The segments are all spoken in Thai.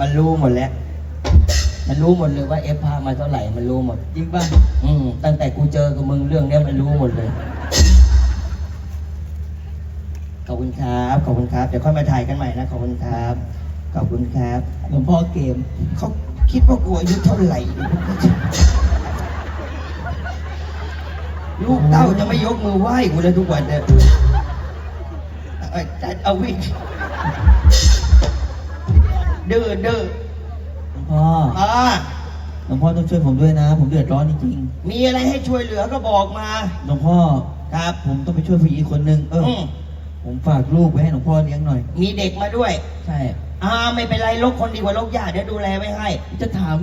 มันรู้หมดแล้ว มันรู้หมดเลยว่าเอฟพามาเท่าไหร่มันรู้หมด จริงป่ะ อืมตั้งแต่กูเจอกับมึงเรื่องเนี้ยมันรู้หมดเลย ขอบคุณครับ ขอบคุณครับ เดี๋ยวค่อยมาถ่ายกันใหม่นะ ขอบคุณครับ ขอบคุณครับ หลวงพ่อเกม เขาคิดว่ากูอายุเท่าไหร่ลูกเต้าจะไม่ยกมือไหว้กูเลยทุกวันเนี่ยเอ้ยจัดเอาวิ่ง ดื้อดื้อหลวงพ่ออ่าหลวงพ่อต้องช่วยผมด้วยนะ ผมเดือดร้อนจริงมีอะไรให้ช่วยเหลือก็บอกมา ๆหลวงพ่อครับ ผมต้องไปช่วยผู้หญิงคนหนึ่งเอออม ผมฝากลูกไว้ให้หลวงพ่อเลี้ยงหน่อย มีเด็กมาด้วย ใช่ อ่าไม่เป็นไรลกคนดีกว่าลกญาติเดี๋ยวดูแลไว้ให้ จะถาม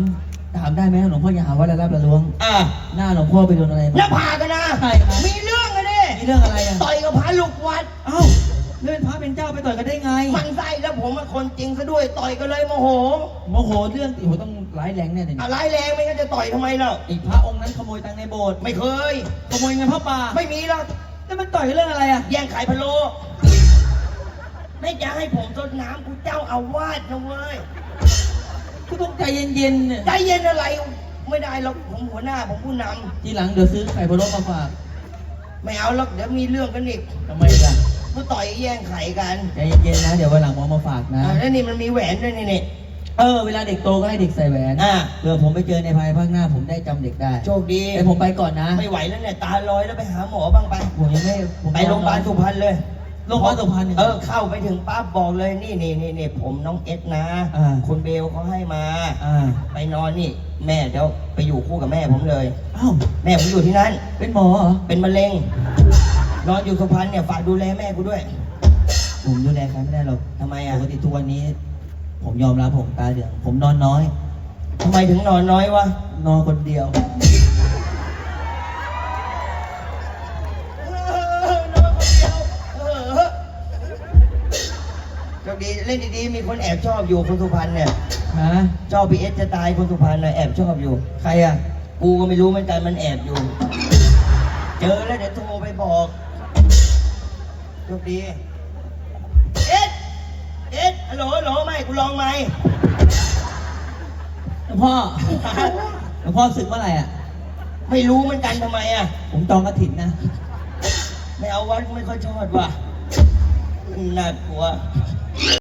ถามได้ไหมหลวงพ่ออย่าหาว่าละลาบละล้วง อ่าหน้าหลวงพ่อไปโดนอะไรหน้ามาผากกันนะ ใช่ครับมีเรื่องกันดิมีเรื่องอะไรอะต่อยกับพระลูกวัด เอ้าเลื่อน พระเป็นเจ้าไปต่อยกันได้ไง มันไส้แล้วผมเป็นคนจริงซะด้วยต่อยกันเลยโมโหโมโหเรื่องโอ้โหต้องร้ายแรงแน่เลยอะไรแรงไม่งั้นจะต่อยทำไมเล่าอีกพระองค์นั้นขโมยตังค์ในโบสถ์ไม่เคย ขโมยเงินพระป่าไม่มีหรอกแล้วมันต่อยกันเรื่องอะไรอะแย่งไข่พะโล้ไม่จะให้ผมต้นน้ำกูเจ้าอาวาสนะเว้ยก็ต้องใจเย็นๆเนี่ยใจเย็นอะไร ไม่ได้หรอกผมหัวหน้าผมผู้นทีหลังเดี๋ยวซื้อไข่พะโล้มาฝากำไม่เอาหรอกเดี๋ยวมีเรื่องกันอีก ทำไมล่ะ กูต่อยแย่งไข่กันใจเย็นๆนะ เดี๋ยววันหลังผมเอามาฝากนะ อ่าแล้วนี่มันมีแหวนด้วยนี่นี่ เออเวลาเด็กโตก็ให้เด็กใส่แหวนอ่า เผื่อผมไปเจอในภายภาคหน้าผมได้จำเด็กได้โชคดีแต่ผมไปก่อนนะไม่ไหวแล้วเนี่ยตาลอยแล้วไปหาหมอบ้างไป ผมยังไม่ผมไปโรงพยาบาลสุพรรณเลยโรงพยาบาลสุพรรณนี่ย เออ เข้าไปถึงปั๊บบอกเลยนี่นี่นี่นี่ผมน้องเอสนะอ่า คุณเบลเขาให้มา อ่าไปนอนนี่ แม่เดี๋ยวไปอยู่คู่กับแม่ผมเลย อ้าวแม่ผมอยู่ที่นั่น เป็นหมอเหรอเป็นมะเร็ง นอนอยู่สุพรรณเนี่ยฝากดูแลแม่กูด้วย ผมดูแลใครไม่ได้หรอกทำไมปอะกติทุกวันนี้ ผมยอมรับผมตาเหลืองผมนอนน้อย ทำไมถึงนอนน้อยวะ นอนคนเดียวเออนอนคนเดียวเออโชคดีเล่นดีๆ มีคนแอบชอบอยู่คนสุพรรณเนี่ยฮะชอบพีเอสจะตายคนสุพรรณนะแอบชอบอยู่ ใครอะ กูก็ไม่รู้เหมือนกันมันแอบอยู่ เจอแล้วเดี๋ยวโทรไปบอก โชคดี เอ็ด เอ็ดฮัลโหลฮัลโหลไม่กูลองไหมหลวงพ่อ หลวงพ่อศึกเมื่อไหร่อะ ไม่รู้เหมือนกันทำไมอะ ผมจองกระถินนะ ไม่เอาวัดไม่ค่อยชอบว่ะน่ากลัว